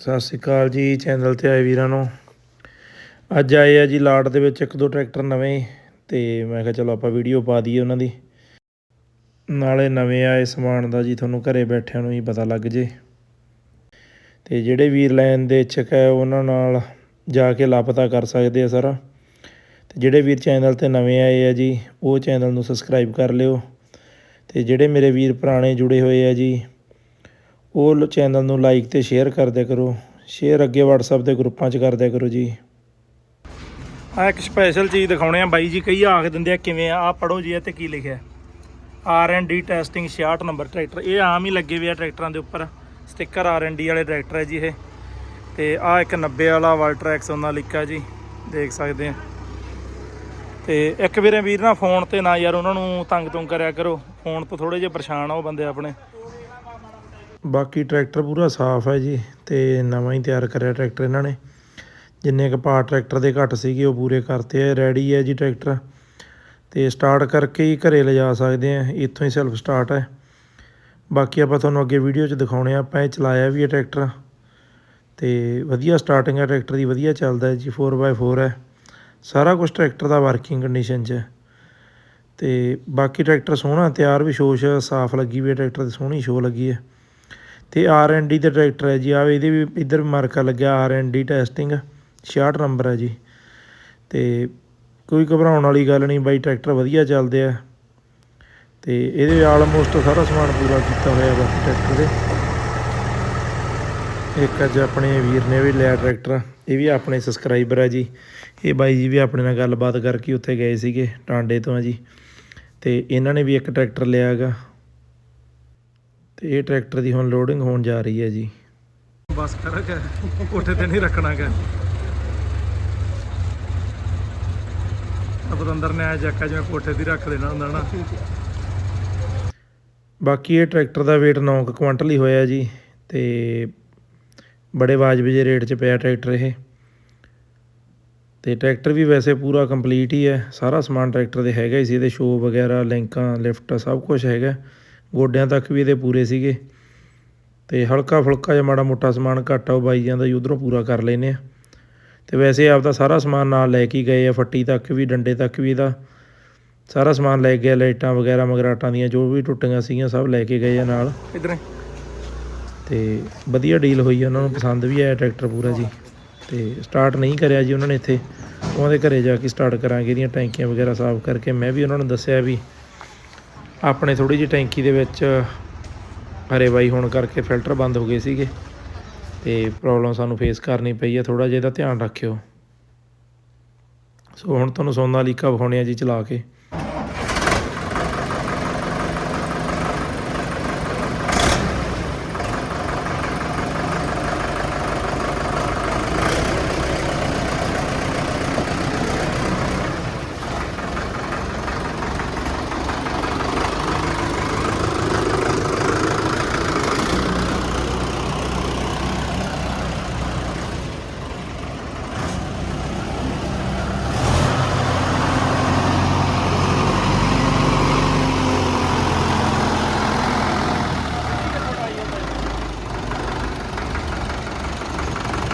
ਸਤਿ ਸ਼੍ਰੀ ਅਕਾਲ ਜੀ ਚੈਨਲ ਤੇ ਆਏ ਵੀਰਾਂ ਨੂੰ। ਅੱਜ ਆਏ ਆ ਜੀ ਲਾਟ ਦੇ ਵਿੱਚ ਇੱਕ ਦੋ ਟਰੈਕਟਰ ਨਵੇਂ ਤੇ ਮੈਂ ਕਿਹਾ ਚਲੋ ਆਪਾਂ ਵੀਡੀਓ ਪਾ ਦਈਏ ਉਹਨਾਂ ਦੀ। ਨਾਲੇ ਨਵੇਂ ਆਏ ਸਮਾਨ ਦਾ ਜੀ ਤੁਹਾਨੂੰ ਘਰੇ ਬੈਠਿਆਂ ਨੂੰ ਹੀ ਪਤਾ ਲੱਗ ਜੇ। ਤੇ ਜਿਹੜੇ ਵੀਰ ਲੈਣ ਦੇ ਇੱਛਕ ਹੈ ਉਹਨਾਂ ਨਾਲ ਜਾ ਕੇ ਲਾਪਤਾ ਕਰ ਸਕਦੇ ਆ ਸਾਰਾ। ਤੇ ਜਿਹੜੇ ਵੀਰ ਚੈਨਲ ਤੇ ਨਵੇਂ ਆਏ ਆ ਜੀ, ਉਹ ਚੈਨਲ ਨੂੰ ਸਬਸਕ੍ਰਾਈਬ ਕਰ ਲਿਓ। ਤੇ ਜਿਹੜੇ ਮੇਰੇ ਵੀਰ ਪੁਰਾਣੇ ਜੁੜੇ ਹੋਏ ਆ ਜੀ ਉਹ ਚੈਨਲ ਨੂੰ ਲਾਈਕ ਤੇ ਸ਼ੇਅਰ ਕਰ ਦਿਆ ਕਰੋ। ਸ਼ੇਅਰ ਅੱਗੇ WhatsApp ਦੇ ਗਰੁੱਪਾਂ 'ਚ ਕਰ ਦਿਆ ਕਰੋ ਜੀ। ਆ ਇੱਕ ਸਪੈਸ਼ਲ ਚੀਜ਼ ਦਿਖਾਉਣੇ ਆ ਬਾਈ ਜੀ, ਕਈ ਆਖ ਦਿੰਦੇ ਆ ਕਿਵੇਂ ਆ ਆ ਪੜੋ ਜੀ, ਇਹ ਤੇ ਕੀ ਲਿਖਿਆ R N D testing 66 number tractor ਇਹ ਆਮ ਹੀ ਲੱਗੇ ਹੋਏ ਆ ਟਰੈਕਟਰਾਂ ਦੇ ਉੱਪਰ। ਸਟicker ਆਰ ਐਨ ਡੀ ਵਾਲੇ ਟਰੈਕਟਰ ਹੈ ਜੀ ਇਹ। ਤੇ ਆ ਇੱਕ 90 ਵਾਲਾ ਵਲਟਰੈਕਸ ਉਹਨਾਂ ਲਿਖਿਆ ਜੀ, ਦੇਖ ਸਕਦੇ ਆ। ਤੇ ਇੱਕ ਵੀਰੇ ਵੀਰ ਨਾ ਫੋਨ ਤੇ ਨਾ ਯਾਰ, ਉਹਨਾਂ ਨੂੰ ਤੰਗ ਤੁੰਗ ਕਰਿਆ ਕਰੋ। ਫੋਨ ਤੋਂ ਥੋੜੇ ਜਿਹਾ ਪਰੇਸ਼ਾਨ ਆ ਉਹ ਬੰਦੇ ਆਪਣੇ। ਬਾਕੀ ਟਰੈਕਟਰ ਪੂਰਾ ਸਾਫ਼ ਹੈ ਜੀ ਤੇ ਨਵਾਂ ਹੀ ਤਿਆਰ ਕਰਿਆ ਟਰੈਕਟਰ ਇਹਨਾਂ ਨੇ। ਜਿੰਨੇ ਕੁ ਪਾਰਟ ਟਰੈਕਟਰ ਦੇ ਘੱਟ ਸੀਗੇ ਉਹ ਪੂਰੇ ਕਰਤੇ ਆ ਰੈਡੀ ਹੈ ਜੀ ਟਰੈਕਟਰ। ਤੇ ਸਟਾਰਟ ਕਰਕੇ ਹੀ ਘਰੇ ਲਿਜਾ ਸਕਦੇ ਆ ਇੱਥੋਂ ਹੀ ਸੈਲਫ ਸਟਾਰਟ ਹੈ। ਬਾਕੀ ਆਪਾਂ ਤੁਹਾਨੂੰ ਅੱਗੇ ਵੀਡੀਓ 'ਚ ਦਿਖਾਉਣੇ ਆ ਆਪਾਂ ਇਹ ਚਲਾਇਆ ਵੀ ਹੈ ਟਰੈਕਟਰ। ਤੇ ਵਧੀਆ ਸਟਾਰਟਿੰਗ ਹੈ ਟਰੈਕਟਰ ਦੀ, ਵਧੀਆ ਚੱਲਦਾ ਹੈ ਜੀ 4x4 ਹੈ। ਸਾਰਾ ਕੁਝ ਟਰੈਕਟਰ ਦਾ ਵਰਕਿੰਗ ਕੰਡੀਸ਼ਨ 'ਚ। ਹੈ ਤੇ ਬਾਕੀ ਟਰੈਕਟਰ ਸੋਹਣਾ, ਤਿਆਰ ਵੀ ਸ਼ੋਸ਼ ਸਾਫ਼ ਲੱਗੀ ਵੀ ਹੈ, ਟਰੈਕਟਰ ਦੀ ਸੋਹਣੀ ਸ਼ੋ ਲੱਗੀ ਹੈ। ਅਤੇ ਆਰ ਐਨ ਡੀ ਦਾ ਟਰੈਕਟਰ ਹੈ ਜੀ, ਆਹ ਇਹਦੇ ਵੀ ਇੱਧਰ ਮਾਰਕਾ ਲੱਗਿਆ R N D testing 66 number ਹੈ ਜੀ। ਅਤੇ ਕੋਈ ਘਬਰਾਉਣ ਵਾਲੀ ਗੱਲ ਨਹੀਂ, ਬਾਈ ਟਰੈਕਟਰ ਵਧੀਆ ਚੱਲਦੇ ਆ। ਅਤੇ ਇਹਦੇ ਆਲਮੋਸਟ ਸਾਰਾ ਸਮਾਨ ਪੂਰਾ ਕੀਤਾ ਹੋਇਆ ਬਾਕੀ ਟਰੈਕਟਰ ਦੇ। ਇੱਕ ਅੱਜ ਆਪਣੇ ਵੀਰ ਨੇ ਵੀ ਲਿਆ ਟਰੈਕਟਰ, ਇਹ ਵੀ ਆਪਣੇ ਸਬਸਕ੍ਰਾਈਬਰ ਹੈ ਜੀ। ਇਹ ਬਾਈ ਜੀ ਵੀ ਆਪਣੇ ਨਾਲ ਗੱਲਬਾਤ ਕਰਕੇ ਉੱਥੇ ਗਏ ਸੀਗੇ, ਟਾਂਡੇ ਤੋਂ ਆ ਜੀ। ਤੇ ਇਹਨਾਂ ਨੇ ਵੀ ਇੱਕ ਟਰੈਕਟਰ ਲਿਆ ਹੈਗਾ। ਤੇ ਇਹ ਟਰੈਕਟਰ ਦੀ ਹੁਣ ਲੋਡਿੰਗ ਹੋਣ ਜਾ ਰਹੀ ਹੈ ਜੀ। ਬਸ ਕਰ ਕੇ ਕੋਠੇ ਤੇ ਨਹੀਂ ਰੱਖਣਾ ਕਿ ਅਬ ਅੰਦਰ ਨੇ ਆ ਜੱਕਾ ਜਿਵੇਂ ਕੋਠੇ ਹੀ ਰੱਖ ਦੇਣਾ ਹੁੰਦਾ ਨਾ। ਬਾਕੀ ਇਹ ਟਰੈਕਟਰ ਦਾ weight 9 ਕੁਇੰਟਲ ਹੀ ਹੋਇਆ ਜੀ ਤੇ ਬੜੇ ਵਾਜਬ ਜੇ ਰੇਟ 'ਚ ਪਿਆ ਟਰੈਕਟਰ ਇਹ। ਤੇ ਟਰੈਕਟਰ ਵੀ ਵੈਸੇ ਪੂਰਾ ਕੰਪਲੀਟ ਹੀ ਹੈ ਸਾਰਾ ਸਮਾਨ ਟਰੈਕਟਰ ਦੇ ਹੈਗਾ ਹੀ ਸੀ ਇਹਦੇ ਸ਼ੋ ਵਗੈਰਾ ਲਿੰਕਾਂ ਲਿਫਟ ਸਭ ਕੁਝ ਹੈਗਾ। ਗੋਡਿਆਂ ਤੱਕ ਵੀ ਇਹਦੇ ਪੂਰੇ ਸੀਗੇ। ਤੇ ਹਲਕਾ ਫੁਲਕਾ ਜਿਹਾ ਮਾੜਾ ਮੋਟਾ ਸਮਾਨ ਘੱਟ ਆ ਉਹ ਬਾਈ ਜਾਂਦਾ ਜੀ ਉਧਰੋਂ ਪੂਰਾ ਕਰ ਲੈਨੇ ਆ। ਤੇ ਵੈਸੇ ਆਪਦਾ ਸਾਰਾ ਸਮਾਨ ਨਾਲ ਲੈ ਕੇ ਗਏ ਆ ਫੱਟੀ ਤੱਕ ਵੀ ਡੰਡੇ ਤੱਕ ਵੀ ਇਹਦਾ। ਸਾਰਾ ਸਮਾਨ ਲੈ ਗਏ ਲਾਈਟਾਂ ਵਗੈਰਾ ਮਗਰਾਟਾਂ ਦੀਆਂ ਜੋ ਵੀ ਟੁੱਟੀਆਂ ਸੀਗੀਆਂ ਸਭ ਲੈ ਕੇ ਗਏ ਆ ਨਾਲ। ਇਧਰ ਤੇ ਵਧੀਆ ਡੀਲ ਹੋਈ ਉਹਨਾਂ ਨੂੰ ਪਸੰਦ ਵੀ ਆਇਆ ਟਰੈਕਟਰ ਪੂਰਾ ਜੀ। ਤੇ ਸਟਾਰਟ ਨਹੀਂ ਕਰਿਆ ਜੀ ਉਹਨਾਂ ਨੇ ਇੱਥੇ। ਉਹਨਾਂ ਦੇ ਘਰੇ ਜਾ ਕੇ ਸਟਾਰਟ ਕਰਾਂਗੇ ਇਹਦੀਆਂ ਟੈਂਕੀਆਂ ਵਗੈਰਾ ਸਾਫ਼ ਕਰਕੇ। ਮੈਂ ਵੀ ਉਹਨਾਂ ਨੂੰ ਦੱਸਿਆ ਵੀ ਆਪਣੇ ਥੋੜੀ ਜਿਹੀ ਟੈਂਕੀ ਦੇ ਵਿੱਚ ਹਰੇ ਬਾਈ ਹੋਣ ਕਰਕੇ ਫਿਲਟਰ ਬੰਦ ਹੋ ਗਏ ਸੀਗੇ ਤੇ ਪ੍ਰੋਬਲਮ ਸਾਨੂੰ ਫੇਸ ਕਰਨੀ ਪਈ ਹੈ ਥੋੜਾ ਜਿਹਾ ਇਹਦਾ ਧਿਆਨ ਰੱਖਿਓ। ਸੋ ਹੁਣ ਤੁਹਾਨੂੰ ਸੋਨਾਲੀਕਾ ਵਿਖਾਉਣੇ ਆ ਜੀ ਚਲਾ ਕੇ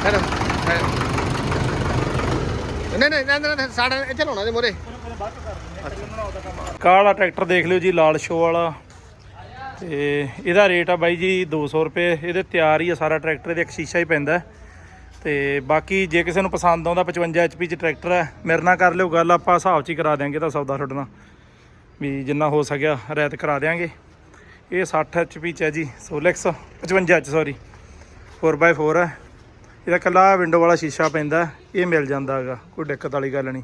ਹੈਲੋ ਨਹੀਂ ਨਹੀਂ ਨਹੀਂ ਨਹੀਂ ਸਾਡਾ ਇੱਥੇ ਲਾਉਣਾ ਦੇ ਮੋਰੇ। ਕਾਲਾ ਟਰੈਕਟਰ ਦੇਖ ਲਿਓ ਜੀ, ਲਾਲ ਸ਼ੋ ਵਾਲਾ। ਤੇ ਇਹਦਾ ਰੇਟ ਆ ਬਾਈ ਜੀ 200 ਰੁਪਏ। ਇਹਦੇ ਤਿਆਰ ਹੀ ਆ ਸਾਰਾ ਟਰੈਕਟਰ, ਇਹਦੇ ਇੱਕ ਸ਼ੀਸ਼ਾ ਹੀ ਪੈਂਦਾ। ਹੈ। ਤੇ ਬਾਕੀ ਜੇ ਕਿਸੇ ਨੂੰ ਪਸੰਦ ਆਉਂਦਾ 55 HP ਚ ਟਰੈਕਟਰ ਹੈ, ਮੇਰੇ ਨਾਲ ਕਰ ਲਿਓ ਗੱਲ, ਆਪਾਂ ਹਿਸਾਬ ਚ ਹੀ ਕਰਾ ਦਿਆਂਗੇ ਤਾਂ ਸੌਦਾ ਤੁਹਾਡੇ ਨਾਲ। ਵੀ ਜਿੰਨਾ ਹੋ ਸਕਿਆ ਰੈਤ ਕਰਾ ਦਿਆਂਗੇ। ਇਹ 60 HP ਚ ਹੈ ਜੀ, ਸੋਲੈਕਸ 55 ਚ ਸੌਰੀ 4x4 ਹੈ। ਇਹਦਾ ਕੱਲਾ ਵਿੰਡੋ ਵਾਲਾ ਸ਼ੀਸ਼ਾ ਪੈਂਦਾ, ਇਹ ਮਿਲ ਜਾਂਦਾ ਹੈਗਾ, ਕੋਈ ਦਿੱਕਤ ਵਾਲੀ ਗੱਲ ਨਹੀਂ।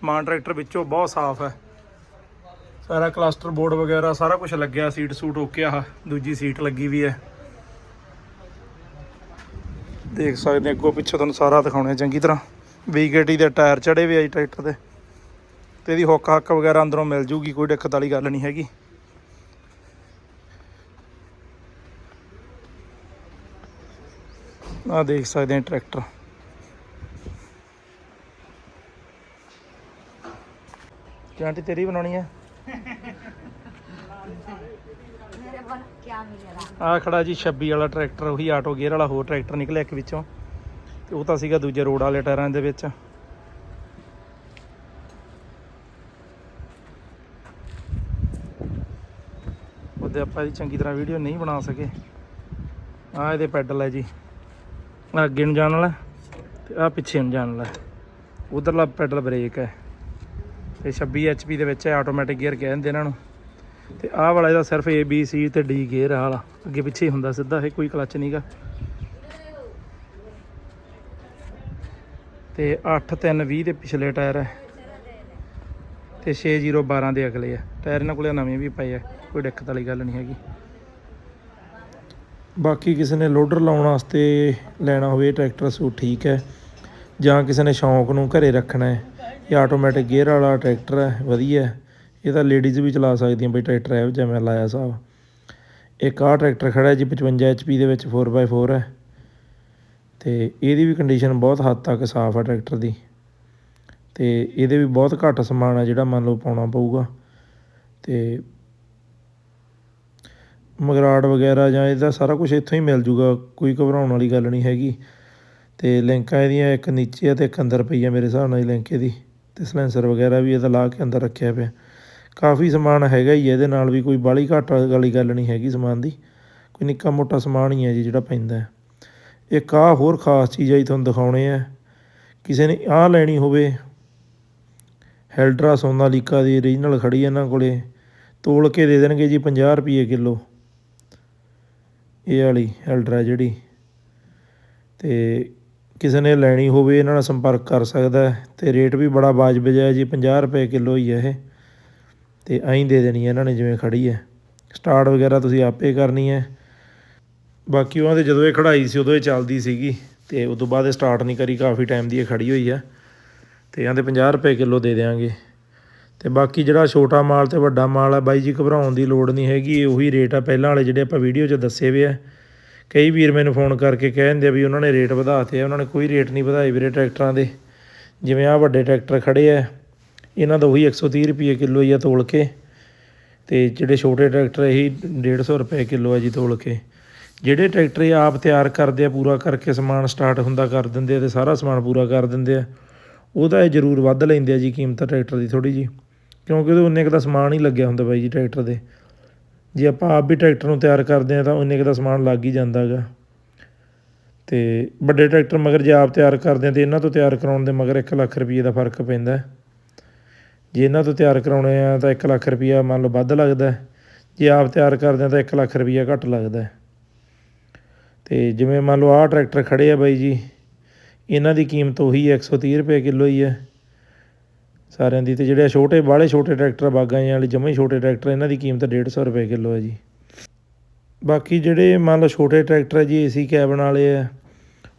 ਸਮਾਨ ਟਰੈਕਟਰ ਵਿੱਚੋਂ ਬਹੁਤ ਸਾਫ਼ ਹੈ। ਸਾਰਾ ਕਲਸਟਰ ਬੋਰਡ ਵਗੈਰਾ, ਸਾਰਾ ਕੁਝ ਲੱਗਿਆ ਸੀਟ ਸੂਟ ਓਕੇ ਆ, ਦੂਜੀ ਸੀਟ ਲੱਗੀ ਵੀ ਹੈ। ਦੇਖ ਸਕਦੇ ਅੱਗੋਂ ਪਿੱਛੋਂ ਤੁਹਾਨੂੰ ਸਾਰਾ ਦਿਖਾਉਣਾ ਚੰਗੀ ਤਰ੍ਹਾਂ। ਵੀਕੇਟੀ ਦੇ ਟਾਇਰ ਚੜੇ ਵੀ ਆ ਜੀ ਟਰੈਕਟਰ ਦੇ। ਤੇ ਇਹਦੀ ਹੁੱਕ ਹੱਕ ਵਗੈਰਾ ਅੰਦਰੋਂ ਮਿਲ ਜੂਗੀ, ਕੋਈ ਦਿੱਕਤ ਵਾਲੀ ਗੱਲ ਨਹੀਂ ਹੈਗੀ। ਆ ਦੇਖ ਸਕਦੇ ਆ ਟਰੈਕਟਰ। ਚਾਂਟੀ ਤੇਰੀ ਬਣਾਉਣੀ ਹੈ ਆ ਖੜਾ ਜੀ 26 ਵਾਲਾ ਟਰੈਕਟਰ ਉਹੀ ਆਟੋ ਗੇਅਰ ਵਾਲਾ ਹੋਰ ਟਰੈਕਟਰ ਨਿਕਲਿਆ ਇੱਕ ਵਿੱਚੋਂ। ਤੇ ਉਹ ਤਾਂ ਸੀਗਾ ਦੂਜੇ ਰੋਡ ਵਾਲੇ ਟਾਇਰਾਂ ਦੇ ਵਿੱਚ। ਉਹਦੇ ਆਪਾਂ ਜੀ ਚੰਗੀ ਤਰ੍ਹਾਂ ਵੀਡੀਓ ਨਹੀਂ ਬਣਾ ਸਕੇ। ਆ ਇਹਦੇ ਪੈਡਲ ਹੈ ਜੀ। ਅੱਗੇ ਨੂੰ ਜਾਣ ਵਾਲਾ, ਤੇ ਆ ਪਿੱਛੇ ਨੂੰ ਜਾਣ ਵਾਲਾ। ਉਧਰਲਾ ਪੈਡਲ ਬ੍ਰੇਕ ਹੈ। ਤੇ 26 HP ਦੇ ਵਿੱਚ ਹੈ ਆਟੋਮੈਟਿਕ ਗੇਅਰ ਕਹਿੰਦੇ ਇਹਨਾਂ ਨੂੰ। ਤੇ ਆਹ ਵਾਲਾ ਇਹਦਾ ਸਿਰਫ A, B, C ਤੇ D ਗੇਅਰ ਆ ਵਾਲਾ। ਅੱਗੇ ਪਿੱਛੇ ਹੀ ਹੁੰਦਾ ਸਿੱਧਾ, ਇਹ ਕੋਈ ਕਲੱਚ ਨਹੀਂਗਾ ਤੇ 8 3 20 ਦੇ ਪਿਛਲੇ ਟਾਇਰ ਹੈ। ਤੇ 6012 ਦੇ ਅਗਲੇ ਆ ਟਾਇਰ ਇਹਨਾਂ ਕੋਲੇ ਨਵੇਂ ਵੀ ਪਏ ਆ ਕੋਈ ਦਿੱਕਤ ਵਾਲੀ ਗੱਲ ਨਹੀਂ ਹੈਗੀ। ਬਾਕੀ ਕਿਸੇ ਨੇ ਲੋਡਰ ਲਾਉਣ ਵਾਸਤੇ ਲੈਣਾ ਹੋਵੇ ਟਰੈਕਟਰ, ਸੋ ਠੀਕ ਹੈ। ਜਾਂ ਕਿਸੇ ਨੇ ਸ਼ੌਂਕ ਨੂੰ ਘਰੇ ਰੱਖਣਾ ਹੈ, ਇਹ ਆਟੋਮੈਟਿਕ ਗੇਅਰ ਵਾਲਾ ਟਰੈਕਟਰ ਹੈ, ਵਧੀਆ ਇਹ ਤਾਂ ਲੇਡੀਜ਼ ਵੀ ਚਲਾ ਸਕਦੀਆਂ ਬਈ ਟਰੈਕਟਰ ਹੈ ਜਿਵੇਂ ਮੈਂ ਲਾਇਆ ਸਾਹਿਬ ਇੱਕ ਆਹ ਟਰੈਕਟਰ ਖੜਾ ਹੈ ਜੀ 55 HP ਦੇ ਵਿੱਚ 4x4 ਹੈ। ਤੇ ਇਹਦੀ ਵੀ ਕੰਡੀਸ਼ਨ ਬਹੁਤ ਹੱਦ ਤੱਕ ਸਾਫ਼ ਹੈ ਟਰੈਕਟਰ ਦੀ। ਤੇ ਇਹਦੇ ਵੀ ਬਹੁਤ ਘੱਟ ਸਮਾਨ ਹੈ ਜਿਹੜਾ ਮੰਨ ਲਓ ਪਾਉਣਾ ਪਊਗਾ। ਤੇ ਮਗਰਾੜ ਵਗੈਰਾ ਜਾਂ ਇਹਦਾ ਸਾਰਾ ਕੁਝ ਇੱਥੋਂ ਹੀ ਮਿਲ ਜੂਗਾ, ਕੋਈ ਘਬਰਾਉਣ ਵਾਲੀ ਗੱਲ ਨਹੀਂ ਹੈਗੀ। ਅਤੇ ਲਿੰਕਾਂ ਇਹਦੀਆਂ ਇੱਕ ਨੀਚੇ ਆ ਅਤੇ ਇੱਕ ਅੰਦਰ ਪਈ ਆ ਮੇਰੇ ਹਿਸਾਬ ਨਾਲ ਲਿੰਕ ਇਹਦੀ। ਅਤੇ ਸਲੈਂਸਰ ਵਗੈਰਾ ਵੀ ਇਹਦਾ ਲਾ ਕੇ ਅੰਦਰ ਰੱਖਿਆ ਪਿਆ। ਕਾਫੀ ਸਮਾਨ ਹੈਗਾ ਹੀ ਹੈ ਇਹਦੇ ਨਾਲ ਵੀ ਕੋਈ ਬਾਹਲੀ ਘਾਟ ਵਾਲੀ ਗੱਲ ਨਹੀਂ ਹੈਗੀ ਸਮਾਨ ਦੀ। ਕੋਈ ਨਿੱਕਾ ਮੋਟਾ ਸਮਾਨ ਹੀ ਹੈ ਜੀ ਜਿਹੜਾ ਪੈਂਦਾ। ਇੱਕ ਆਹ ਹੋਰ ਖਾਸ ਚੀਜ਼ ਹੈ ਜੀ ਤੁਹਾਨੂੰ ਦਿਖਾਉਣੇ ਆ। ਕਿਸੇ ਨੇ ਆ ਲੈਣੀ ਹੋਵੇ, ਹੈਲਡਰਾ ਸੋਨਾਲੀਕਾ ਦੀ ਓਰੀਜਨਲ ਖੜੀ ਇਹਨਾਂ ਕੋਲੇ। ਤੋਲ ਕੇ ਦੇ ਦੇਣਗੇ ਜੀ 50 ਰੁਪਏ ਕਿਲੋ। ਇਹ ਵਾਲੀ ਹੈਲਡਰਾ ਜਿਹੜੀ। ਤੇ ਕਿਸੇ ਨੇ ਲੈਣੀ ਹੋਵੇ, ਇਹਨਾਂ ਨਾਲ ਸੰਪਰਕ ਕਰ ਸਕਦਾ ਹੈ। ਤੇ ਰੇਟ ਵੀ ਬੜਾ ਵਾਜਬ ਹੈ ਜੀ 50 ਰੁਪਏ ਕਿਲੋ ਹੀ ਹੈ ਇਹ। ਤੇ ਐਂ ਦੇ ਦੇਣੀ ਹੈ ਇਹਨਾਂ ਨੇ ਜਿਵੇਂ ਖੜੀ ਹੈ। ਸਟਾਰਟ ਵਗੈਰਾ ਤੁਸੀਂ ਆਪੇ ਕਰਨੀ ਹੈ। ਬਾਕੀ ਉਹਨਾਂ ਦੇ ਜਦੋਂ ਇਹ ਖੜਾਈ ਸੀ, ਉਦੋਂ ਇਹ ਚੱਲਦੀ ਸੀਗੀ। ਤੇ ਉਸ ਤੋਂ ਬਾਅਦ ਇਹ ਸਟਾਰਟ ਨਹੀਂ ਕਰੀ, ਕਾਫੀ ਟਾਈਮ ਦੀ ਇਹ ਖੜੀ ਹੋਈ ਆ ਤੇ ਇਹਨਾਂ ਦੇ 50 ਰੁਪਏ ਕਿਲੋ ਦੇ ਦੇਵਾਂਗੇ ਤੇ ਬਾਕੀ ਜਿਹੜਾ ਛੋਟਾ ਮਾਲ ਤੇ ਵੱਡਾ ਮਾਲ ਆ, ਬਾਈ ਜੀ, ਘਬਰਾਉਣ ਦੀ ਲੋੜ ਨਹੀਂ ਹੈਗੀ, ਇਹ ਉਹੀ ਰੇਟ ਆ। ਪਹਿਲਾਂ ਵਾਲੇ ਜਿਹੜੇ ਆਪਾਂ ਵੀਡੀਓ 'ਚ ਦੱਸੇ ਵੇ ਆ, ਕਈ ਵੀਰ ਮੈਨੂੰ ਫੋਨ ਕਰਕੇ ਕਹਿ ਦਿੰਦੇ ਆ ਵੀ ਉਹਨਾਂ ਨੇ ਰੇਟ ਵਧਾਤੇ ਆ, ਉਹਨਾਂ ਨੇ ਕੋਈ ਰੇਟ ਨਹੀਂ ਵਧਾਏ ਵੀਰੇ ਟਰੈਕਟਰਾਂ ਦੇ। ਜਿਵੇਂ ਆ ਵੱਡੇ ਟਰੈਕਟਰ ਖੜੇ ਆ, ਇਹਨਾਂ ਦਾ ਉਹੀ 130 ਰੁਪਏ ਕਿਲੋ ਹੀ ਆ ਤੋਲ ਕੇ, ਤੇ ਜਿਹੜੇ ਛੋਟੇ ਟਰੈਕਟਰ ਇਹੀ 150 ਰੁਪਏ ਕਿਲੋ ਆ ਜੀ ਤੋਲ ਕੇ। ਜਿਹੜੇ ਟਰੈਕਟਰ ਆਪ ਤਿਆਰ ਕਰਦੇ ਆ, ਪੂਰਾ ਕਰਕੇ ਸਮਾਨ ਸਟਾਰਟ ਹੁੰਦਾ ਕਰ ਦਿੰਦੇ ਆ ਤੇ ਸਾਰਾ ਸਮਾਨ ਪੂਰਾ ਕਰ ਦਿੰਦੇ ਆ, ਉਹਦਾ ਇਹ ਜ਼ਰੂਰ ਵੱਧ ਲੈਂਦੇ ਆ ਜੀ ਕੀਮਤ ਟਰੈਕਟਰ ਦੀ ਥੋੜੀ ਜੀ ਕਿਉਂਕਿ ਉਹਦੇ ਉਨੇ ਕੁ ਦਾ ਸਮਾਨ ਹੀ ਲੱਗਿਆ ਹੁੰਦਾ ਬਾਈ ਜੀ ਟਰੈਕਟਰ ਦੇ। ਜੇ ਆਪਾਂ ਆਪ ਵੀ ਟਰੈਕਟਰ ਨੂੰ ਤਿਆਰ ਕਰਦੇ ਹਾਂ ਤਾਂ ਉਨੇ ਕੁ ਦਾ ਸਮਾਨ ਲੱਗ ਹੀ ਜਾਂਦਾ ਹੈਗਾ। ਅਤੇ ਵੱਡੇ ਟਰੈਕਟਰ ਮਗਰ ਜੇ ਆਪ ਤਿਆਰ ਕਰਦੇ ਹਾਂ ਤਾਂ ਇਹਨਾਂ ਤੋਂ ਤਿਆਰ ਕਰਵਾਉਣ ਦੇ ਮਗਰ ਇੱਕ ਲੱਖ ਰੁਪਈਏ ਦਾ ਫ਼ਰਕ ਪੈਂਦਾ ਜੇ ਇਹਨਾਂ ਤੋਂ ਤਿਆਰ ਕਰਾਉਣੇ ਆ ਤਾਂ 1 ਲੱਖ ਰੁਪਈਆ ਮੰਨ ਲਓ ਵੱਧ ਲੱਗਦਾ ਜੇ ਆਪ ਤਿਆਰ ਕਰਦੇ ਹਾਂ ਤਾਂ 1 ਲੱਖ ਰੁਪਈਆ ਘੱਟ ਲੱਗਦਾ ਅਤੇ ਜਿਵੇਂ ਮੰਨ ਲਓ ਆਹ ਟਰੈਕਟਰ ਖੜੇ ਆ ਬਾਈ ਜੀ, ਇਹਨਾਂ ਦੀ ਕੀਮਤ ਉਹੀ ਹੈ 130 ਰੁਪਏ ਕਿਲੋ ਹੀ ਹੈ। ਸਾਰਿਆਂ ਦੀ ਤੇ ਜਿਹੜੇ ਛੋਟੇ, ਬਾਹਲੇ ਛੋਟੇ ਟਰੈਕਟਰ, ਬਾਗਾਂ ਜਿਹੇ ਵਾਲੇ ਜਮਾਂ ਹੀ ਛੋਟੇ ਟਰੈਕਟਰ, ਇਹਨਾਂ ਦੀ ਕੀਮਤ 150 ਰੁਪਏ ਕਿਲੋ ਹੈ ਜੀ। ਬਾਕੀ ਜਿਹੜੇ ਮੰਨ ਲਓ ਛੋਟੇ ਟਰੈਕਟਰ ਹੈ ਜੀ, ਏਸੀ ਕੈਬਨ ਵਾਲੇ ਆ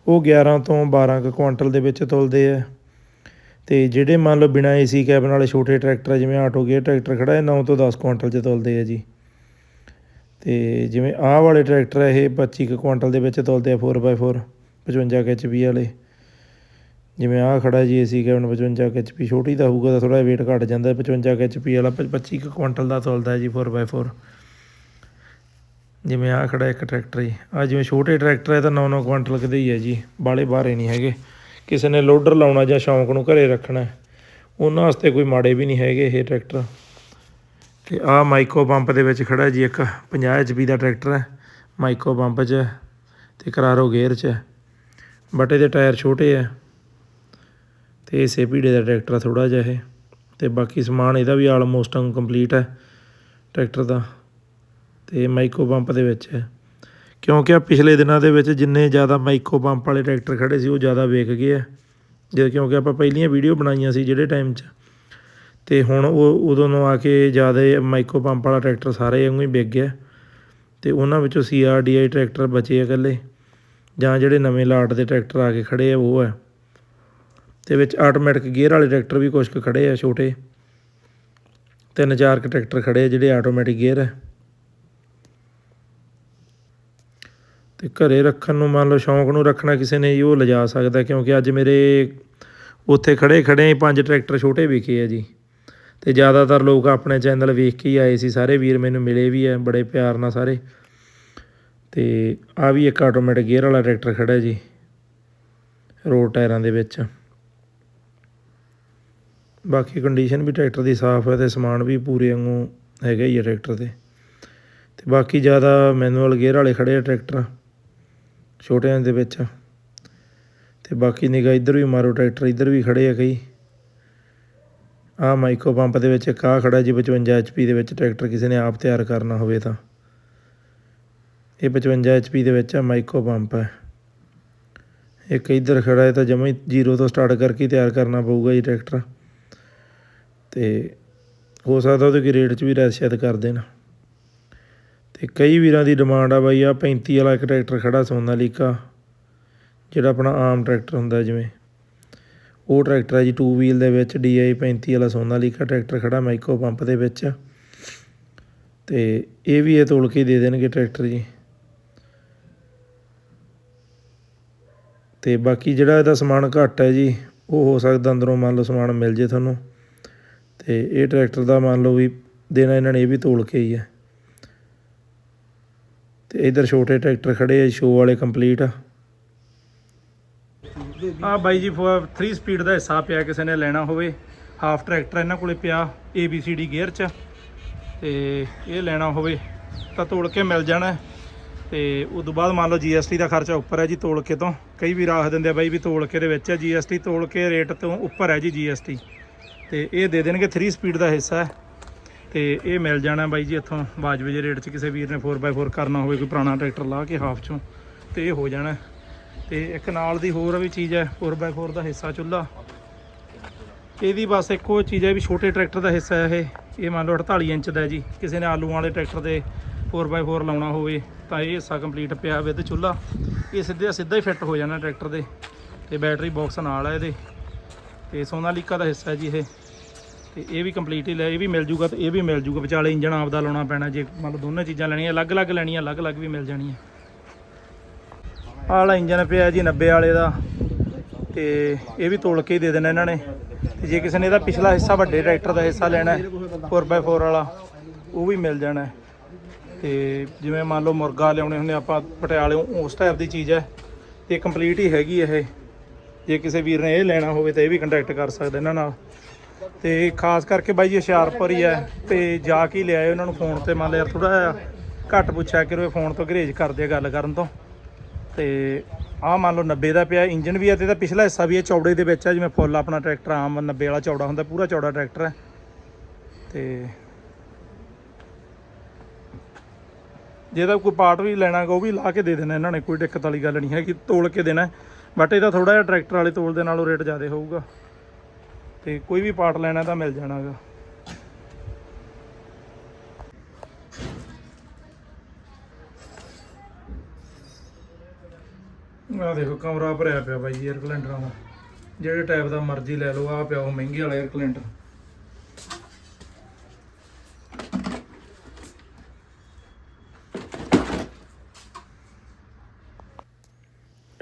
ਉਹ 11 ਤੋਂ 12 ਕੁ ਕੁਆਂਟਲ ਦੇ ਵਿੱਚ ਤੁਲਦੇ ਆ ਤੇ ਜਿਹੜੇ ਮੰਨ ਲਓ ਬਿਨਾ ਏਸੀ ਕੈਬਨ ਵਾਲੇ ਛੋਟੇ ਟਰੈਕਟਰ ਜਿਵੇਂ ਆਟੋ ਗੇਅਰ ਟਰੈਕਟਰ ਖੜਾ ਹੈ 9 ਤੋਂ 10 ਕੁਆਂਟਲ ਚ ਤੁਲਦੇ ਆ ਜੀ। ਤੇ ਜਿਵੇਂ ਆਹ ਵਾਲੇ ਟਰੈਕਟਰ ਇਹ 25 ਕੁ ਕੁਆਂਟਲ ਦੇ ਵਿੱਚ ਤੁਲਦੇ ਆ 4x4 55 ਐਚਪੀ ਵਾਲੇ। ਜਿਵੇਂ ਆਹ ਖੜਾ ਜੀ ਏਸੀ ਕੈਬਨ 55 ਐਚਪੀ ਛੋਟੀ ਦਾ ਹੋਊਗਾ ਤਾਂ ਥੋੜਾ weight ਘਟ ਜਾਂਦਾ 55 ਐਚਪੀ ਵਾਲਾ 25 ਕੁ ਕੁਇੰਟਲ ਦਾ ਤੁਲਦਾ ਹੈ ਜੀ 4x4 ਜਿਵੇਂ ਆਹ ਖੜਾ ਇੱਕ ਟਰੈਕਟਰ ਜੀ। ਆ ਜਿਵੇਂ ਛੋਟੇ ਟਰੈਕਟਰ ਹੈ ਤਾਂ 9-9 ਕੁਇੰਟਲ ਕਦੇ ਹੀ ਹੈ ਜੀ, ਬਾਲੇ ਬਾਰੇ ਨਹੀਂ ਹੈਗੇ। ਕਿਸੇ ਨੇ ਲੋਡਰ ਲਾਉਣਾ ਜਾਂ ਸ਼ੌਂਕ ਨੂੰ ਘਰੇ ਰੱਖਣਾ ਉਹਨਾਂ ਵਾਸਤੇ ਕੋਈ ਮਾੜੇ ਵੀ ਨਹੀਂ ਹੈਗੇ ਇਹ ਟਰੈਕਟਰ ਤੇ ਆਹ ਮਾਈਕੋ ਪੰਪ ਦੇ ਵਿੱਚ ਖੜਾ ਜੀ ਇੱਕ 50 ਐਚਪੀ ਦਾ ਟਰੈਕਟਰ ਹੈ ਮਾਈਕੋ ਪੰਪ 'ਚ ਹੈ ਤੇ ਕਰਾਰੋ ਗੇਅਰ 'ਚ। ਹੈ ਬਟ ਇਹਦੇ ਟਾਇਰ ਛੋਟੇ ਹੈ। ਤੇ ਇਸੇ ਭੀੜੇ ਦਾ ਟਰੈਕਟਰ ਥੋੜਾ ਜਿਹਾ ਇਹ। ਤੇ ਬਾਕੀ ਸਮਾਨ ਇਹਦਾ ਵੀ ਆਲਮੋਸਟ ਕੰਪਲੀਟ ਹੈ ਟਰੈਕਟਰ ਦਾ। ਤੇ ਮਾਈਕੋ ਪੰਪ ਦੇ ਵਿੱਚ ਹੈ। ਕਿਉਂਕਿ ਆ ਪਿਛਲੇ ਦਿਨਾਂ ਦੇ ਵਿੱਚ ਜਿੰਨੇ ਜ਼ਿਆਦਾ ਮਾਈਕੋ ਪੰਪ ਵਾਲੇ ਟਰੈਕਟਰ ਖੜੇ ਸੀ, ਉਹ ਜ਼ਿਆਦਾ ਵੇਚ ਗਏ ਆ। ਜੇ ਕਿਉਂਕਿ ਆਪਾਂ ਪਹਿਲੀਆਂ ਵੀਡੀਓ ਬਣਾਈਆਂ ਸੀ ਜਿਹੜੇ ਟਾਈਮ 'ਚ। ਤੇ ਹੁਣ ਉਹ ਉਦੋਂ ਨੂੰ ਆ ਕੇ ਜ਼ਿਆਦਾ ਮਾਈਕੋ ਪੰਪ ਵਾਲਾ ਟਰੈਕਟਰ ਸਾਰੇ ਵਾਂਗੂ ਹੀ ਵਿਕ ਗਿਆ। ਤੇ ਉਹਨਾਂ ਵਿੱਚੋਂ ਸੀਆਰਡੀਆਈ ਟਰੈਕਟਰ ਬਚੇ ਆ ਇਕੱਲੇ। ਜਾਂ ਜਿਹੜੇ ਨਵੇਂ ਲਾਟ ਦੇ ਟਰੈਕਟਰ ਆ ਕੇ ਖੜੇ ਆ, ਉਹ ਹੈ ਤੇ ਵਿੱਚ ਆਟੋਮੈਟਿਕ ਗੇਅਰ ਵਾਲੇ ਟਰੈਕਟਰ ਵੀ ਕੁਝ ਕੁ ਖੜੇ ਆ ਛੋਟੇ। ਤਿੰਨ ਚਾਰ ਕੁ ਟਰੈਕਟਰ ਖੜੇ ਆ ਜਿਹੜੇ ਆਟੋਮੈਟਿਕ ਗੇਅਰ ਹੈ ਤੇ ਘਰੇ ਰੱਖਣ ਨੂੰ ਮੰਨ ਲਓ ਸ਼ੌਂਕ ਨੂੰ ਰੱਖਣਾ ਕਿਸੇ ਨੇ ਉਹ ਲਿਜਾ ਸਕਦਾ ਕਿਉਂਕਿ ਅੱਜ ਮੇਰੇ ਉੱਥੇ ਖੜੇ ਖੜੇ ਪੰਜ ਟਰੈਕਟਰ ਛੋਟੇ ਵਿਕੇ ਆ ਜੀ। ਤੇ ਜ਼ਿਆਦਾਤਰ ਲੋਕ ਆਪਣੇ ਚੈਨਲ ਵੇਖ ਕੇ ਹੀ ਆਏ ਸੀ, ਸਾਰੇ ਵੀਰ ਮੈਨੂੰ ਮਿਲੇ ਵੀ ਆ, ਬੜੇ ਪਿਆਰ ਨਾਲ ਸਾਰੇ। ਤੇ ਆ ਵੀ ਇੱਕ ਆਟੋਮੈਟਿਕ ਗੇਅਰ ਵਾਲਾ ਟਰੈਕਟਰ ਖੜਾ ਜੀ, ਰੋਡ ਟਾਇਰਾਂ ਦੇ ਵਿੱਚ। ਬਾਕੀ ਕੰਡੀਸ਼ਨ ਵੀ ਟਰੈਕਟਰ ਦੀ ਸਾਫ਼ ਹੈ ਤੇ ਸਮਾਨ ਵੀ ਪੂਰੇ ਵਾਂਗੂ ਹੈਗਾ ਹੀ ਹੈ ਟਰੈਕਟਰ ਤੇ ਤੇ ਬਾਕੀ ਜ਼ਿਆਦਾ ਮੈਨੂਅਲ ਗੇਅਰ ਵਾਲੇ ਖੜੇ ਆ ਟਰੈਕਟਰ ਛੋਟਿਆਂ ਦੇ ਵਿੱਚ। ਤੇ ਬਾਕੀ ਨਿਗਾ ਇੱਧਰ ਵੀ ਮਾਰੋ ਟਰੈਕਟਰ ਇੱਧਰ ਵੀ ਖੜੇ ਆ ਕਈ। ਆ ਮਾਈਕੋ ਪੰਪ ਦੇ ਵਿੱਚ ਇੱਕ ਆਹ ਖੜਾ ਜੀ 55 ਐਚਪੀ ਦੇ ਵਿੱਚ ਟਰੈਕਟਰ ਕਿਸੇ ਨੇ ਆਪ ਤਿਆਰ ਕਰਨਾ ਹੋਵੇ ਤਾਂ। ਇਹ 55 ਐਚਪੀ ਦੇ ਵਿੱਚ ਆ ਮਾਈਕੋ ਪੰਪ ਹੈ। ਇੱਕ ਇੱਧਰ ਖੜਾ ਹੈ ਤਾਂ ਜਮਾਂ ਹੀ ਜ਼ੀਰੋ ਤੋਂ ਸਟਾਰਟ ਕਰਕੇ ਤਿਆਰ ਕਰਨਾ ਪਊਗਾ ਜੀ ਟਰੈਕਟਰ ਤੇ ਹੋ ਸਕਦਾ ਉਹਦੇ ਕੀ ਰੇਟ 'ਚ ਵੀ ਰਹਿਤ ਸ਼ਾਇਦ ਕਰ ਦੇਣ। ਅਤੇ ਕਈ ਵੀਰਾਂ ਦੀ ਡਿਮਾਂਡ ਆ ਬਾਈ ਆ 35 ਵਾਲਾ ਇੱਕ ਟਰੈਕਟਰ ਖੜਾ ਸੋਨਾਲੀਕਾ ਜਿਹੜਾ ਆਪਣਾ ਆਮ ਟਰੈਕਟਰ ਹੁੰਦਾ ਜਿਵੇਂ। ਉਹ ਟਰੈਕਟਰ ਹੈ ਜੀ 2 ਵੀਲ ਦੇ ਵਿੱਚ DI 35 ਵਾਲਾ ਸੋਨਾਲੀਕਾ ਟਰੈਕਟਰ ਖੜਾ ਮਾਈਕੋ ਪੰਪ ਦੇ ਵਿੱਚ। ਤੇ ਇਹ ਵੀ ਇਹ ਤੋਲ ਕੇ ਦੇ ਦੇਣਗੇ ਟਰੈਕਟਰ ਜੀ। ਤੇ ਬਾਕੀ ਜਿਹੜਾ ਇਹਦਾ ਸਮਾਨ ਘੱਟ ਹੈ ਜੀ, ਉਹ ਹੋ ਸਕਦਾ ਅੰਦਰੋਂ ਮੰਨ ਲਓ ਸਮਾਨ ਮਿਲ ਜੇ ਤੁਹਾਨੂੰ। ਤੇ ਇਹ ਟਰੈਕਟਰ ਦਾ ਮੰਨ ਲਓ ਵੀ ਦੇਣਾ ਇਹਨਾਂ ਨੇ ਇਹ ਵੀ ਤੋਲ ਕੇ ਹੀ ਹੈ ਤੇ ਇਧਰ ਛੋਟੇ ਟਰੈਕਟਰ ਖੜੇ ਆ ਸ਼ੋ ਵਾਲੇ ਕੰਪਲੀਟ ਆ। ਆ ਬਾਈ ਜੀ 3 ਸਪੀਡ ਦਾ ਹਿੱਸਾ ਪਿਆ, ਕਿਸੇ ਨੇ ਲੈਣਾ ਹੋਵੇ। ਹਾਫ ਟਰੈਕਟਰ ਇਹਨਾਂ ਕੋਲੇ ਪਿਆ ABCD ਗੇਅਰ ਚ। ਤੇ ਇਹ ਲੈਣਾ ਹੋਵੇ, ਤਾਂ ਤੋੜ ਕੇ ਮਿਲ ਜਾਣਾ। ਹੈ। ਤੇ ਉਸ ਤੋਂ ਬਾਅਦ ਮੰਨ ਲਓ GST ਦਾ ਖਰਚਾ ਉੱਪਰ ਹੈ ਜੀ ਤੋੜ ਕੇ ਤੋਂ। ਕਈ ਵੀ ਰਾਖ ਦਿੰਦੇ ਆ ਬਾਈ ਵੀ ਤੋੜ ਕੇ ਦੇ ਵਿੱਚ ਹੈ GST ਤੋੜ ਕੇ ਰੇਟ ਤੋਂ ਉੱਪਰ ਹੈ ਜੀ GST ਤੇ ਇਹ ਦੇ ਦੇਣਗੇ 3 ਸਪੀਡ ਦਾ ਹਿੱਸਾ ਹੈ। ਤੇ ਇਹ ਮਿਲ ਜਾਣਾ ਬਾਈ ਜੀ ਇੱਥੋਂ ਵਾਜਬ ਜੇ ਰੇਟ 'ਚ ਕਿਸੇ ਵੀਰ ਨੇ 4x4 ਕਰਨਾ ਹੋਵੇ, ਕੋਈ ਪੁਰਾਣਾ ਟਰੈਕਟਰ ਲਾ ਕੇ ਹਾਫ 'ਚੋਂ, ਤੇ ਇਹ ਹੋ ਜਾਣਾ ਤੇ ਇੱਕ ਨਾਲ ਦੀ ਹੋਰ ਵੀ ਚੀਜ਼ ਹੈ 4x4 ਦਾ ਹਿੱਸਾ ਚੁੱਲਾ ਇਹਦੀ ਬਸ ਇੱਕੋ ਚੀਜ਼ ਹੈ ਵੀ ਛੋਟੇ ਟਰੈਕਟਰ ਦਾ ਹਿੱਸਾ ਹੈ ਇਹ। ਇਹ ਮੰਨ ਲਓ 48 ਇੰਚ ਦਾ ਜੀ। ਕਿਸੇ ਨੇ ਆਲੂ ਵਾਲੇ ਟਰੈਕਟਰ ਦੇ 4x4 ਲਾਉਣਾ ਹੋਵੇ, ਤਾਂ ਇਹ ਹਿੱਸਾ ਕੰਪਲੀਟ ਪਿਆ ਵਿਦ ਚੁੱਲਾ ਇਹ ਸਿੱਧੇ ਸਿੱਧਾ ਹੀ ਫਿੱਟ ਹੋ ਜਾਣਾ ਟਰੈਕਟਰ ਦੇ। ਤੇ ਬੈਟਰੀ ਬਾਕਸ ਨਾਲ ਹੈ ਇਹਦੇ। ਤੇ ਸੋਨਾਲੀਕਾ ਦਾ ਹਿੱਸਾ ਹੈ ਜੀ ਇਹ। ਤੇ ਇਹ ਵੀ ਕੰਪਲੀਟ ਹੀ ਲੈ, ਇਹ ਵੀ ਮਿਲ ਜੂਗਾ ਤੇ ਇਹ ਵੀ ਮਿਲ ਜੂਗਾ। ਵਿਚਾਲੇ ਇੰਜਣ ਆਪਦਾ ਲਾਉਣਾ ਪੈਣਾ, ਜੇ ਮੰਨ ਲਓ ਦੋਨੇ ਚੀਜ਼ਾਂ ਲੈਣੀਆਂ, ਅਲੱਗ-ਅਲੱਗ ਲੈਣੀਆਂ, ਅਲੱਗ-ਅਲੱਗ ਵੀ ਮਿਲ ਜਾਣੀਆਂ। ਆਹ ਵਾਲਾ ਇੰਜਨ ਪਿਆ ਜੀ 90 ਵਾਲੇ ਦਾ। ਤੇ ਇਹ ਵੀ ਤੋਲ ਕੇ ਹੀ ਦੇ ਦੇਣਾ ਇਹਨਾਂ ਨੇ। ਤੇ ਜੇ ਕਿਸੇ ਨੇ ਇਹਦਾ ਪਿਛਲਾ ਹਿੱਸਾ, ਵੱਡੇ ਟਰੈਕਟਰ ਦਾ ਹਿੱਸਾ ਲੈਣਾ ਹੈ 4x4 ਵਾਲਾ, ਉਹ ਵੀ ਮਿਲ ਜਾਣਾ ਹੈ। ਤੇ ਜਿਵੇਂ ਮੰਨ ਲਓ ਮੁਰਗਾ ਲਿਆਉਣੇ ਹੁੰਦੇ ਆਪਾਂ ਪਟਿਆਲੇ, ਉਸ ਟਾਈਪ ਦੀ ਚੀਜ਼ ਹੈ। ਤੇ ਕੰਪਲੀਟ ਹੀ ਹੈਗੀ ਇਹ। ਜੇ ਕਿਸੇ ਵੀਰ ਨੇ ਇਹ ਲੈਣਾ ਹੋਵੇ ਤਾਂ ਇਹ ਵੀ ਕੰਟੈਕਟ ਕਰ ਸਕਦਾ ਇਹਨਾਂ ਨਾਲ। ਤੇ ਖਾਸ ਕਰਕੇ ਬਾਈ ਜੀ, ਹੁਸ਼ਿਆਰਪੁਰ ਹੀ ਹੈ ਤੇ ਜਾ ਕੇ ਹੀ ਲਿਆਏ ਉਹਨਾਂ ਨੂੰ ਫੋਨ ਤੇ। ਮੰਨ ਲਿਆ ਥੋੜਾ ਜਿਹਾ ਘੱਟ ਪੁੱਛਿਆ ਕਰੋ, ਇਹ ਫੋਨ ਤੋਂ ਗਰੇਜ ਕਰਦੇ ਆ ਗੱਲ ਕਰਨ ਤੋਂ। ਤੇ ਆਹ ਮੰਨ ਲਓ 90 ਦਾ ਪਿਆ ਇੰਜਨ ਵੀ ਹੈ ਤੇ ਇਹਦਾ ਪਿਛਲਾ ਹਿੱਸਾ ਵੀ ਹੈ ਚੌੜੇ ਦੇ ਵਿੱਚ ਹੈ ਜਿਵੇਂ ਫੁੱਲ ਆਪਣਾ ਟਰੈਕਟਰ ਆਮ 90 ਵਾਲਾ ਚੌੜਾ ਹੁੰਦਾ, ਪੂਰਾ ਚੌੜਾ ਟਰੈਕਟਰ ਹੈ ਤੇ ਜੇ ਤਾਂ ਕੋਈ ਪਾਰਟ ਵੀ ਲੈਣਾ ਗਾ ਉਹ ਵੀ ਲਾ ਕੇ ਦੇ ਦੇਣਾ ਇਹਨਾਂ ਨੇ, ਕੋਈ ਦਿੱਕਤ ਵਾਲੀ ਗੱਲ ਨਹੀਂ ਹੈ ਕਿ ਤੋਲ ਕੇ ਦੇਣਾ। ਬਟ ਇਹਦਾ ਥੋੜਾ ਜਿਹਾ ਟਰੈਕਟਰ ਵਾਲੇ ਤੋਲ ਦੇ ਨਾਲੋਂ ਰੇਟ ਜ਼ਿਆਦਾ ਹੋਊਗਾ। ਤੇ ਕੋਈ ਵੀ ਪਾਰਟ ਲੈਣਾ ਤਾਂ ਮਿਲ ਜਾਣਾਗਾ। ਆ ਦੇਖੋ, ਕਮਰਾ ਭਰਿਆ ਪਿਆ ਬਾਈ 에ਅਰ ਕਲੈਂਡਰਾਂ ਦਾ ਜਿਹੜੇ ਟਾਈਪ ਦਾ ਮਰਜ਼ੀ ਲੈ ਲਓ ਆ ਪਿਆ ਉਹ ਮਹਿੰਗੇ ਵਾਲਾ 에ਅਰ ਕਲੈਂਡਰ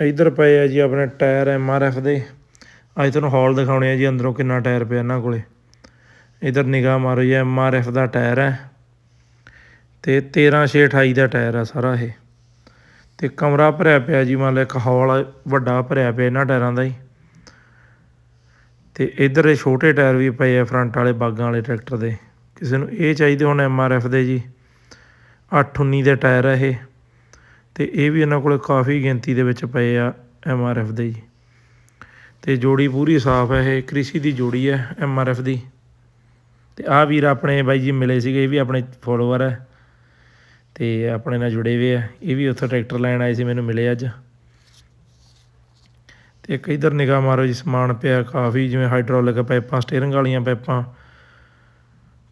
ਇਧਰ ਪਏ ਆ ਜੀ ਆਪਣੇ ਟਾਇਰ ਐਮਆਰਐਫ ਦੇ। ਅੱਜ ਤੁਹਾਨੂੰ ਹਾਲ ਦਿਖਾਉਣੇ ਆ ਜੀ ਅੰਦਰੋਂ ਕਿੰਨਾ ਟਾਇਰ ਪਿਆ ਇਹਨਾਂ ਕੋਲੇ। ਇਧਰ ਨਿਗਾਹ ਮਾਰੋ ਜੀ ਐਮਆਰਐਫ ਦਾ ਟਾਇਰ ਹੈ। ਤੇ 13628 ਦਾ ਟਾਇਰ ਆ ਸਾਰਾ ਇਹ। ਤੇ ਕਮਰਾ ਭਰਿਆ ਪਿਆ ਜੀ, ਮੰਨ ਲਓ ਇੱਕ ਹਾਲ ਵੱਡਾ ਭਰਿਆ ਪਿਆ ਇਹਨਾਂ ਟਾਇਰਾਂ ਦਾ ਹੀ। ਤੇ ਇਧਰ ਇਹ ਛੋਟੇ ਟਾਇਰ ਵੀ ਪਏ ਆ ਫਰੰਟ ਵਾਲੇ, ਬਾਗਾਂ ਵਾਲੇ ਟਰੈਕਟਰ ਦੇ। ਕਿਸੇ ਨੂੰ ਇਹ ਚਾਹੀਦੇ ਹੁਣ ਐਮਆਰਐਫ ਦੇ ਜੀ। 819 ਦੇ ਟਾਇਰ ਆ ਇਹ। ਤੇ ਇਹ ਵੀ ਇਹਨਾਂ ਕੋਲ ਕਾਫੀ ਗਿਣਤੀ ਦੇ ਵਿੱਚ ਪਏ ਆ ਐਮਆਰਐਫ ਦੇ ਜੀ। ਤੇ ਜੋੜੀ ਪੂਰੀ ਸਾਫ਼ ਹੈ, ਇਹ ਕ੍ਰਿਸ਼ੀ ਦੀ ਜੋੜੀ ਹੈ ਐਮਆਰਐਫ ਦੀ। ਤੇ ਆਹ ਵੀਰ ਆਪਣੇ ਬਾਈ ਜੀ ਮਿਲੇ ਸੀਗੇ, ਇਹ ਵੀ ਆਪਣੇ ਫੋਲੋਵਰ ਹੈ। ਤੇ ਆਪਣੇ ਨਾਲ ਜੁੜੇ ਹੋਏ ਆ, ਇਹ ਵੀ ਉੱਥੋਂ ਟਰੈਕਟਰ ਲੈਣ ਆਏ ਸੀ, ਮੈਨੂੰ ਮਿਲੇ ਅੱਜ। ਤੇ ਇੱਕ ਇਧਰ ਨਿਗਾਹ ਮਾਰੋ ਜੀ, ਸਮਾਨ ਪਿਆ ਕਾਫੀ, ਜਿਵੇਂ ਹਾਈਡ੍ਰੋਲਿਕ ਪਾਈਪਾਂ ਸਟੀਅਰਿੰਗ ਵਾਲੀਆਂ ਪਾਈਪਾਂ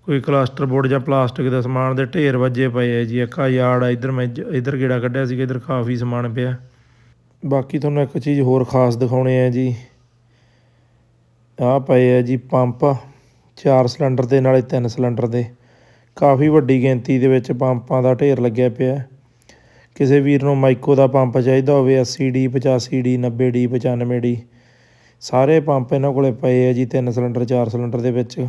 ਕੋਈ ਕਲਾਸਟਰ ਬੋਰਡ ਜਾਂ ਪਲਾਸਟਿਕ ਦਾ ਸਮਾਨ ਦੇ ਢੇਰ ਵੱਜੇ ਪਏ ਆ ਜੀ। ਇੱਕ ਆ ਯਾਰਡ ਆ, ਇਧਰ ਮੈਂ ਜ- ਇੱਧਰ ਗੇੜਾ ਕੱਢਿਆ ਸੀ ਇਧਰ ਕਾਫੀ ਸਮਾਨ ਪਿਆ। ਬਾਕੀ ਤੁਹਾਨੂੰ ਇੱਕ ਚੀਜ਼ ਹੋਰ ਖਾਸ ਦਿਖਾਉਣੇ ਆ ਜੀ। ਆਹ ਪਏ ਆ ਜੀ ਪੰਪ, ਚਾਰ ਸਿਲੰਡਰ ਦੇ, ਨਾਲੇ ਤਿੰਨ ਸਿਲੰਡਰ ਦੇ। ਕਾਫੀ ਵੱਡੀ ਗਿਣਤੀ ਦੇ ਵਿੱਚ ਪੰਪਾਂ ਦਾ ਢੇਰ ਲੱਗਿਆ ਪਿਆ ਕਿਸੇ ਵੀਰ ਨੂੰ ਮਾਈਕੋ ਦਾ ਪੰਪ ਚਾਹੀਦਾ ਹੋਵੇ 80D 85D 90D 95D ਸਾਰੇ ਪੰਪ ਇਹਨਾਂ ਕੋਲੇ ਪਏ ਆ ਜੀ, ਤਿੰਨ ਸਿਲੰਡਰ, ਚਾਰ ਸਿਲੰਡਰ ਦੇ ਵਿੱਚ।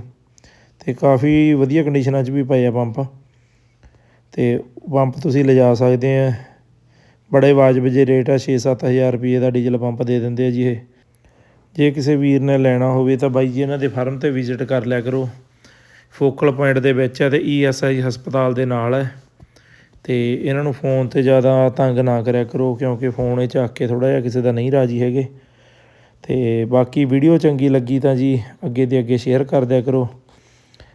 ਅਤੇ ਕਾਫੀ ਵਧੀਆ ਕੰਡੀਸ਼ਨਾਂ 'ਚ ਵੀ ਪਏ ਆ ਪੰਪ। ਅਤੇ ਪੰਪ ਤੁਸੀਂ ਲਿਜਾ ਸਕਦੇ ਹੈ ਬੜੇ ਵਾਜਬ ਜੇ ਰੇਟ ਆ ਛੇ ਸੱਤ ਹਜ਼ਾਰ ਰੁਪਈਏ ਦਾ ਡੀਜ਼ਲ ਪੰਪ ਦੇ ਦਿੰਦੇ ਆ ਜੀ ਇਹ। ਜੇ ਕਿਸੇ ਵੀਰ ਨੇ ਲੈਣਾ ਹੋਵੇ ਤਾਂ ਬਾਈ ਜੀ ਇਹਨਾਂ ਦੇ ਫਾਰਮ ਤੇ ਵਿਜ਼ਿਟ ਕਰ ਲਿਆ ਕਰੋ। ਫੋਕਲ ਪੁਆਇੰਟ ਦੇ ਵਿੱਚ ਹੈ ਤੇ ਆਈ ਹਸਪਤਾਲ ਦੇ ਨਾਲ ਹੈ ਅਤੇ ਇਹਨਾਂ ਨੂੰ ਫੋਨ ਤੇ ਜ਼ਿਆਦਾ ਤੰਗ ਨਾ ਕਰਿਆ ਕਰੋ ਕਿਉਂਕਿ ਫੋਨ ਇਹ ਚੱਕ ਕੇ ਥੋੜ੍ਹਾ ਜਿਹਾ ਕਿਸੇ ਦਾ ਨਹੀਂ ਰਾਜੀ ਹੈਗੇ। ਅਤੇ ਬਾਕੀ ਵੀਡੀਓ ਚੰਗੀ ਲੱਗੀ ਤਾਂ ਜੀ ਅੱਗੇ ਦੇ ਅੱਗੇ ਸ਼ੇਅਰ ਕਰ ਦਿਆ ਕਰੋ।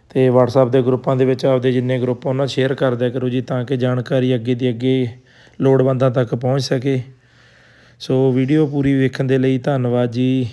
ਤੇ WhatsApp ਦੇ ਗਰੁੱਪਾਂ ਦੇ ਵਿੱਚ ਆਪਦੇ ਜਿੰਨੇ ਗਰੁੱਪ ਉਹਨਾਂ ਸ਼ੇਅਰ ਕਰ ਦਿਆ ਕਰੋ ਜੀ ਤਾਂ ਕਿ ਜਾਣਕਾਰੀ ਅੱਗੇ ਦੀ ਅੱਗੇ ਲੋੜਵੰਦਾਂ ਤੱਕ ਪਹੁੰਚ ਸਕੇ। ਸੋ ਵੀਡੀਓ ਪੂਰੀ ਵੇਖਣ ਦੇ ਲਈ ਧੰਨਵਾਦ ਜੀ।